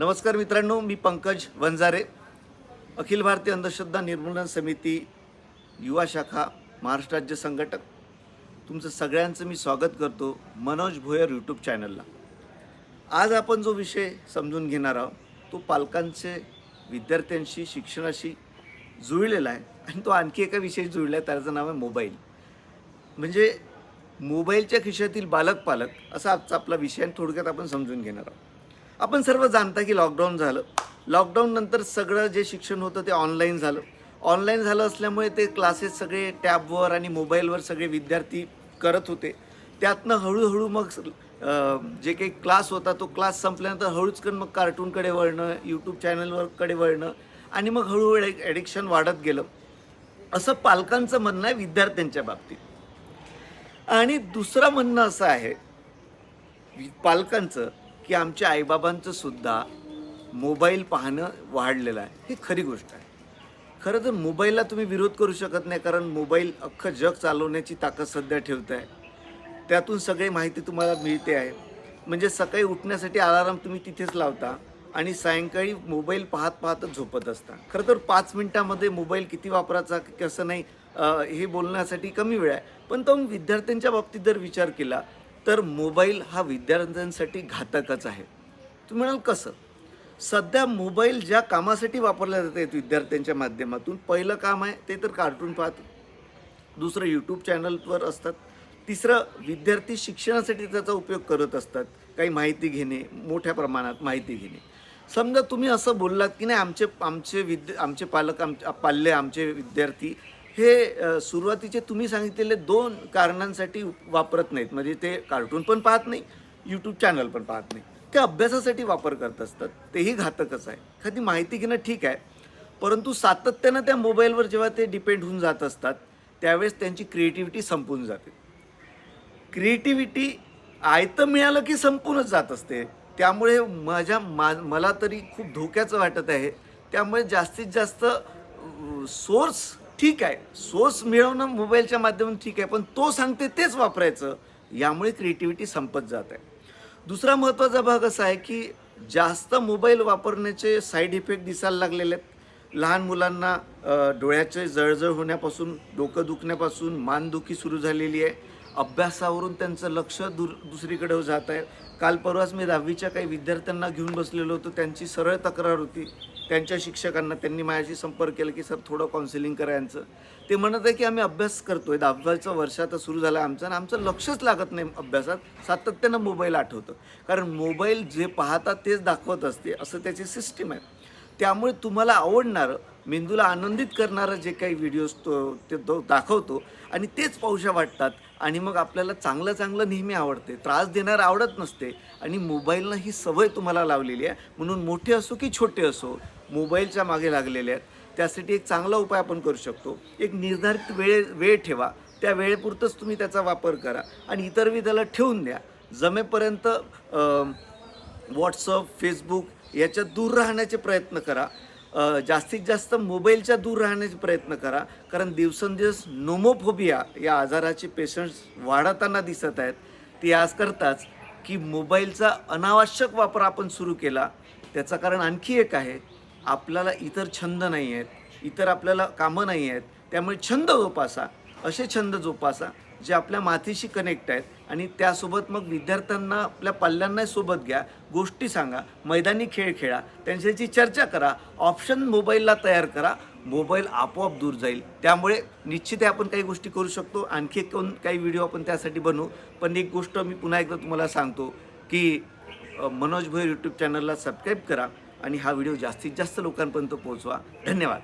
नमस्कार मित्रांनो मी पंकज वंजारे अखिल भारतीय अंधश्रद्धा निर्मूलन समिती युवा शाखा महाराष्ट्र राज्य संघटक. तुमचं सगळ्यांचं मी स्वागत करतो मनोज भोयर यूट्यूब चॅनलला आज आपण जो विषय समजून घेणार आहोत तो पालकांचे विद्यार्थ्यांशी शिक्षणाशी जुळलेला आहे आणि तो आणखी एका विषयी जुळला आहे त्याचं नाव आहे मोबाईल. म्हणजे मोबाईलच्या खिशातील बालक पालक असा आजचा आपला विषय आणि थोडक्यात आपण समजून घेणार आहोत. आपण सर्व जाणता की लॉकडाऊन झालं. लॉकडाऊन नंतर सगळं जे शिक्षण होतं ते ऑनलाईन झालं. ऑनलाईन झालं असल्यामुळे ते क्लासेस सगळे टॅबवर आणि मोबाईलवर सगळे विद्यार्थी करत होते. त्यातनं हळूहळू मग जे काही क्लास होता तो क्लास संपल्यानंतर हळूच मग कार्टूनकडे वळणं यूट्यूब चॅनलवरकडे वळणं आणि मग हळूहळू ॲडिक्शन वाढत गेलं. असं पालकांचं म्हणणं आहे विद्यार्थ्यांच्या बाबतीत. आणि दुसरं म्हणणं असं आहे पालकांचं की आमच्या आईबाबांचं सुद्धा मोबाईल पाहणं वाढलेलं आहे. ही खरी गोष्ट आहे. खरं तर मोबाईलला तुम्ही विरोध करू शकत नाही कारण मोबाईल अख्खं जग चालवण्याची ताकद सध्या ठेवत आहे. त्यातून सगळी माहिती तुम्हाला मिळते आहे. म्हणजे सकाळी उठण्यासाठी अलाराम तुम्ही तिथेच लावता आणि सायंकाळी मोबाईल पाहत पाहतच झोपत असता. खरं तर पाच मिनटामध्ये मोबाईल किती वापरायचा कसं नाही हे बोलण्यासाठी कमी वेळ आहे. पण तो विद्यार्थ्यांच्या बाबतीत जर विचार केला तर मोबाईल हा विद्यार्थ्यांसाठी घातकच आहे. तुम्ही म्हणाल कसं? सध्या मोबाईल ज्या कामासाठी वापरल्या जात आहेत विद्यार्थ्यांच्या माध्यमातून पहिलं काम आहे ते तर कार्टून पाहत. दुसरं यूट्यूब चॅनलवर असतात. तिसरं विद्यार्थी शिक्षणासाठी त्याचा उपयोग करत असतात. काही माहिती घेणे मोठ्या प्रमाणात माहिती घेणे. समजा तुम्ही असं बोललात की नाही आमचे आमचे विद्या आमचे पालक आम पाल्य आमचे विद्यार्थी हे सुरुवातीचे तुम्ही सांगितलेले दोन कारणांसाठी वापरत नाहीत. म्हणजे ते कार्टून पण पाहत नाही यूट्यूब चॅनल पण पाहत नाही. ते अभ्यासासाठी वापर करत असतात. तेही घातकच आहे. एखादी माहिती घेणं ठीक आहे परंतु सातत्यानं त्या मोबाईलवर जेव्हा ते डिपेंड होऊन जात असतात त्यावेळेस त्यांची क्रिएटिव्हिटी संपून जाते. क्रिएटिव्हिटी आयतं मिळालं की संपूनच जात असते. त्यामुळे माझ्या मा मला तरी खूप धोक्याचं वाटत आहे. त्यामुळे जास्तीत जास्त सोर्स ठीक आहे. सोर्स मिळवणं मोबाईलच्या माध्यमातून ठीक आहे पण तो सांगते तेच वापरायचं यामुळे क्रिएटिव्हिटी संपत जात. आहे दुसरा महत्त्वाचा भाग असा आहे की जास्त मोबाईल वापरण्याचे साईड इफेक्ट दिसायला लागलेले आहेत. लहान मुलांना डोळ्याचे जळजळ होण्यापासून डोकं दुखण्यापासून मानदुखी सुरू झालेली आहे. अभ्यासावरून त्यांचं लक्ष दुर दुसरीकडे जात आहे. काल परवाच मी दहावीच्या काही विद्यार्थ्यांना घेऊन बसलेलो होतो. त्यांची सरळ तक्रार होती. त्यांच्या शिक्षकांना त्यांनी माझ्याशी संपर्क केला की सर थोडं काउन्सिलिंग करायचं ते म्हणत आहे की आम्ही अभ्यास करतो आहे दहावीचं वर्ष आता सुरू झालं आमचं आणि आमचं लक्षच लागत नाही अभ्यासात. सातत्यानं मोबाईल आठवतं. कारण मोबाईल जे पाहतात तेच दाखवत असते. असं त्याची सिस्टीम आहे. त्यामुळे तुम्हाला आवडणारं मेंदूला आनंदित करणारं जे काही व्हिडिओज तो ते तो दाखवतो आणि तेच पाऊशा वाटतात. आणि मग आपल्याला चांगलं चांगलं नेहमी आवडते. त्रास देणारं आवडत नसते. आणि मोबाईलनं ही सवय तुम्हाला लावलेली आहे. म्हणून मोठे असो की छोटे असो मोबाईलच्या मागे लागलेले आहेत. त्यासाठी एक चांगला उपाय आपण करू शकतो. एक निर्धारित वेळ वेळ ठेवा. त्या वेळेपुरतंच तुम्ही त्याचा वापर करा. आणि इतर विधाला ठेवून द्या. जमेपर्यंत व्हॉट्सअप फेसबुक याच्यात दूर राहण्याचे प्रयत्न करा. जास्तीत जास्त मोबाईलच्या दूर राहण्याचा प्रयत्न करा. कारण दिवसेंदिवस नोमोफोबिया या आजाराचे पेशंट्स वाढताना दिसत आहेत. ते आज करताच की मोबाईलचा अनावश्यक वापर आपण सुरू केला. त्याचं कारण आणखी एक आहे आपल्याला इतर छंद नाही आहेत इतर आपल्याला कामं नाही आहेत त्यामुळे छंद जोपासा. असे छंद जोपासा जे आपल्या मातीशी कनेक्ट आहेत. आणि त्यासोबत मग विद्यार्थ्यांना आपल्या पाल्यांनाही सोबत घ्या गोष्टी सांगा मैदानी खेळ खेळा त्यांच्याशी चर्चा करा ऑप्शन मोबाईलला तयार करा मोबाईल आपोआप दूर जाईल. त्यामुळे निश्चित आहे आपण काही गोष्टी करू शकतो. आणखी कोण काही व्हिडिओ आपण त्यासाठी बनवू. पण एक गोष्ट मी पुन्हा एकदा तुम्हाला सांगतो की मनोज भोयर यूट्यूब चॅनलला सबस्क्राईब करा आणि हा व्हिडिओ जास्तीत जास्त लोकांपर्यंत पोहोचवा. धन्यवाद.